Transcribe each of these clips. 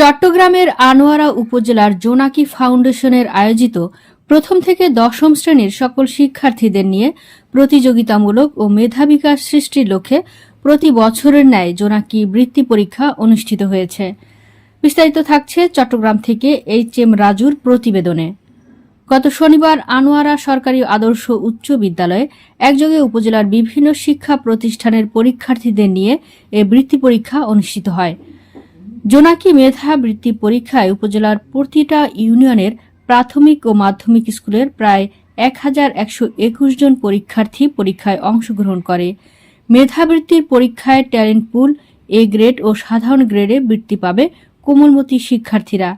চট্টগ্রামের আনোয়ারা উপজেলার জোনাকি ফাউন্ডেশনের আয়োজিত প্রথম থেকে দশম শ্রেণির সকল শিক্ষার্থীদের নিয়ে প্রতিযোগিতামূলক ও মেধা বিকাশ সৃষ্টির লক্ষ্যে প্রতি বছরের ন্যায় জোনাকি বৃত্তি পরীক্ষা অনুষ্ঠিত হয়েছে। বিস্তারিত থাকছে চট্টগ্রাম থেকে এইচ এম রাজুর প্রতিবেদনে। গত শনিবার আনোয়ারা সরকারি আদর্শ উচ্চ বিদ্যালয়ে একযোগে উপজেলার বিভিন্ন শিক্ষা প্রতিষ্ঠানের পরীক্ষার্থীদের নিয়ে এ বৃত্তি পরীক্ষা অনুষ্ঠিত হয়। জোনাকি মেধা বৃত্তি পরীক্ষায় উপজেলার প্রতিটা ইউনিয়নের প্রাথমিক ও মাধ্যমিক স্কুলের প্রায় এক হাজার একশো একুশ জন পরীক্ষার্থী পরীক্ষায় অংশগ্রহণ করে। মেধাবৃত্তির পরীক্ষায় ট্যালেন্ট পুল, এ গ্রেড ও সাধারণ গ্রেডে বৃত্তি পাবে কোমলমতি শিক্ষার্থীরা।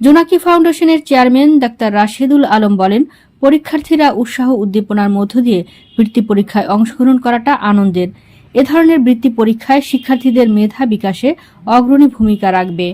জোনাকি ফাউন্ডেশনের চেয়ারম্যান ডাক্তার রাশেদুল আলম বলেন, পরীক্ষার্থীরা উৎসাহ উদ্দীপনার মধ্য দিয়ে বৃত্তি পরীক্ষায় অংশগ্রহণ করাটা আনন্দের। এ ধরনের বৃত্তি পরীক্ষায় শিক্ষার্থীদের মেধা বিকাশে অগ্রণী ভূমিকা রাখবে।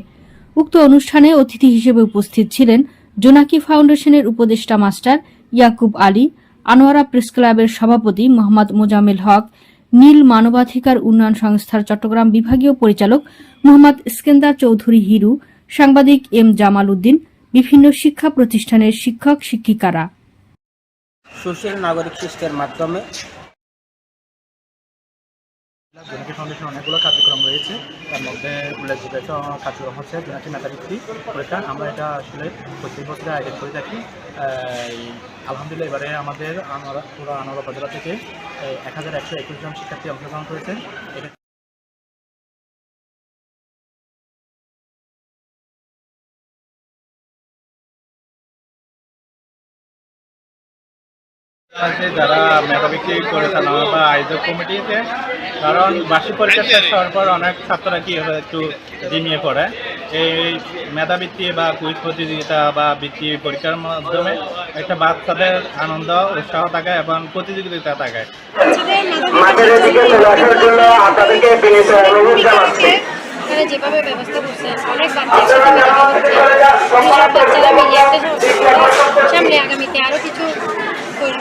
উক্ত অনুষ্ঠানে অতিথি হিসেবে উপস্থিত ছিলেন জোনাকি ফাউন্ডেশনের উপদেষ্টা মাস্টার ইয়াকুব আলী, আনোয়ারা প্রেস ক্লাবের সভাপতি মোহাম্মদ মোজামেল হক, নীল মানবাধিকার উন্নয়ন সংস্থার চট্টগ্রাম বিভাগীয় পরিচালক মোহাম্মদ ইস্কেন্দার চৌধুরী হিরু, সাংবাদিক এম জামাল উদ্দিন, বিভিন্ন শিক্ষা প্রতিষ্ঠানের শিক্ষক শিক্ষিকারা। সুশীল নাগরিক সৃষ্টির মাধ্যমে জোনাকি ফাউন্ডেশন অনেকগুলো কার্যক্রম রয়েছে। তার মধ্যে উল্লেখযোগ্য একটা কার্যক্রম হচ্ছে জোনাকি মেধাবৃত্তি পরীক্ষা। আমরা এটা আসলে প্রত্যেক বছরে আয়োজন করে থাকি। আলহামদুলিল্লাহ এবারে আমাদের পুরো আনোয়ারা উপজেলা থেকে এক হাজার একশো একুশ জন শিক্ষার্থী অংশগ্রহণ করেছেন যারা মেধাবৃত্তি করেছেন বা আয়োজক কমিটিতে কারণ বার্ষিক পরীক্ষা শেষ হওয়ার পর অনেক ছাত্ররা কি একটু জিমিয়ে পড়ে। এই মেধাবৃত্তি বা কুইজ প্রতিযোগিতা বা বৃত্তি পরীক্ষার মাধ্যমে একটা বাচ্চাদের আনন্দ উৎসাহ থাকে এবং প্রতিযোগিতা থাকে। আপনাদেরকে তারা যেভাবে ব্যবস্থা করছে অনেক বাচ্চা